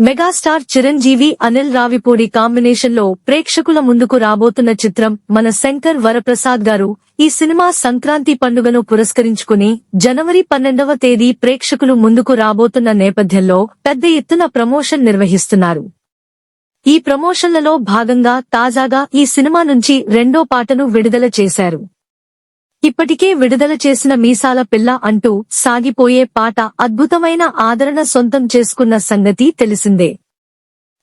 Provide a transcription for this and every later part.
Megastar Chiranjeevi Anil Ravipudi కాంబినేషన్లో ప్రేక్షకుల ముందుకు రాబోతున్న చిత్రం మన శంకర్ వరప్రసాద్ గారు ఈ సినిమా సంక్రాంతి పండుగను పురస్కరించుకుని జనవరి పన్నెండవ తేదీ ప్రేక్షకులు ముందుకు రాబోతున్న నేపథ్యంలో పెద్ద ఎత్తున ప్రమోషన్ నిర్వహిస్తున్నారు. ఈ ప్రమోషన్లలో భాగంగా తాజాగా ఈ సినిమా నుంచి రెండో పాటను విడుదల చేశారు. ఇప్పటికే విడుదల చేసిన మీసాల పిల్ల అంటూ సాగిపోయే పాట అద్భుతమైన ఆదరణ సొంతం చేసుకున్న సంగతి తెలిసిందే.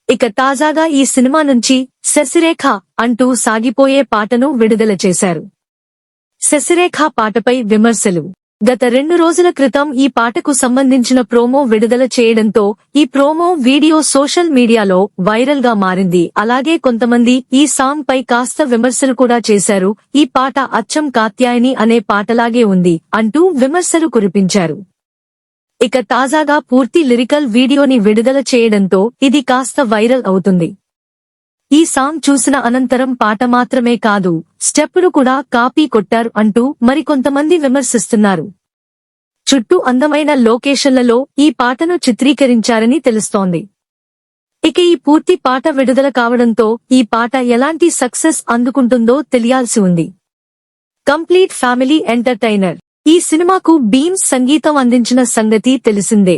ఇక తాజాగా ఈ సినిమా నుంచి శశిరేఖ అంటూ సాగిపోయే పాటను విడుదల చేశారు. శశిరేఖ పాటపై విమర్శలు. గత రెండు రోజుల క్రితం ఈ పాటకు సంబంధించిన ప్రోమో విడుదల చేయడంతో ఈ ప్రోమో వీడియో సోషల్ మీడియాలో వైరల్గా మారింది. అలాగే కొంతమంది ఈ సాంగ్ పై కాస్త విమర్శలు కూడా చేశారు. ఈ పాట అచ్చం కాత్యాయని అనే పాటలాగే ఉంది అంటూ విమర్శలు కురిపించారు. ఇక తాజాగా పూర్తి లిరికల్ వీడియోని విడుదల చేయడంతో ఇది కాస్త వైరల్ అవుతుంది. ఈ సాంగ్ చూసిన అనంతరం పాట మాత్రమే కాదు స్టెప్పులు కూడా కాపీ కొట్టారు అంటూ మరికొంతమంది విమర్శిస్తున్నారు. చుట్టూ అందమైన లొకేషన్లలో ఈ పాటను చిత్రీకరించారని తెలుస్తోంది. ఇక ఈ పూర్తి పాట విడుదల కావడంతో ఈ పాట ఎలాంటి సక్సెస్ అందుకుంటుందో తెలియాల్సి ఉంది. Complete family entertainer. ఈ సినిమాకు బీమ్స్ సంగీతం అందించిన సంగతి తెలిసిందే.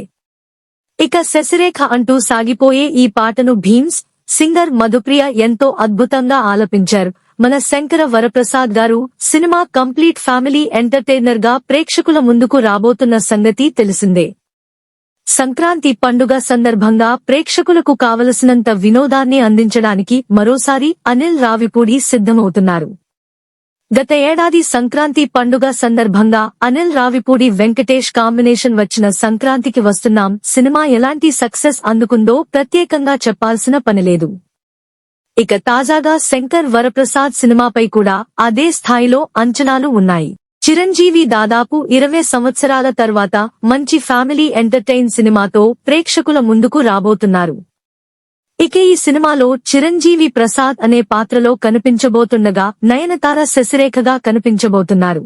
ఇక శశిరేఖ అంటూ సాగిపోయే ఈ పాటను భీమ్స్ సింగర్ మధుప్రియ ఎంతో అద్భుతంగా ఆలపించారు. మన శంకర వరప్రసాద్ గారు సినిమా కంప్లీట్ ఫ్యామిలీ ఎంటర్టైనర్గా ప్రేక్షకుల ముందుకు రాబోతున్న సంగతి తెలిసిందే. సంక్రాంతి పండుగ సందర్భంగా ప్రేక్షకులకు కావలసినంత వినోదాన్ని అందించడానికి మరోసారి అనిల్ రావిపూడి సిద్ధమవుతున్నారు. గత ఏడాది సంక్రాంతి పండుగ సందర్భంగా అనిల్ రావిపూడి వెంకటేష్ కాంబినేషన్ వచ్చిన సంక్రాంతికి వస్తున్నాం. సినిమా ఎలాంటి సక్సెస్ అందుకుందో ప్రత్యేకంగా చెప్పాల్సిన పనిలేదు. ఇక తాజాగా శంకర్ వరప్రసాద్ సినిమాపై కూడా అదే స్థాయిలో అంచనాలు ఉన్నాయి. చిరంజీవి దాదాపు ఇరవై సంవత్సరాల తర్వాత మంచి ఫ్యామిలీ ఎంటర్టైన్ సినిమాతో ప్రేక్షకుల ముందుకు రాబోతున్నారు. ఇక ఈ సినిమాలో చిరంజీవి ప్రసాద్ అనే పాత్రలో కనిపించబోతుండగా నయనతార శశిరేఖగా కనిపించబోతున్నారు.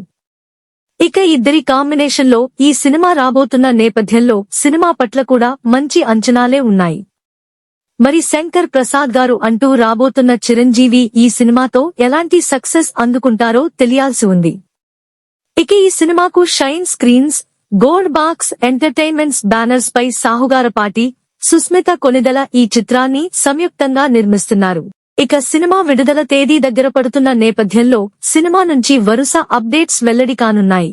ఇక ఇద్దరి కాంబినేషన్లో ఈ సినిమా రాబోతున్న నేపథ్యంలో సినిమా పట్ల కూడా మంచి అంచనాలే ఉన్నాయి. మరి శంకర్ ప్రసాద్ గారు అంటూ రాబోతున్న చిరంజీవి ఈ సినిమాతో ఎలాంటి సక్సెస్ అందుకుంటారో తెలియాల్సి ఉంది. ఇక ఈ సినిమాకు shine screens gold box entertainments banners పై సాహుగారపాటి సుస్మిత కొనిదల ఈ చిత్రాన్ని సంయుక్తంగా నిర్మిస్తున్నారు. ఇక సినిమా విడుదల తేదీ దగ్గర పడుతున్న నేపథ్యంలో సినిమా నుంచి వరుస అప్డేట్స్ వెల్లడి కానున్నాయి.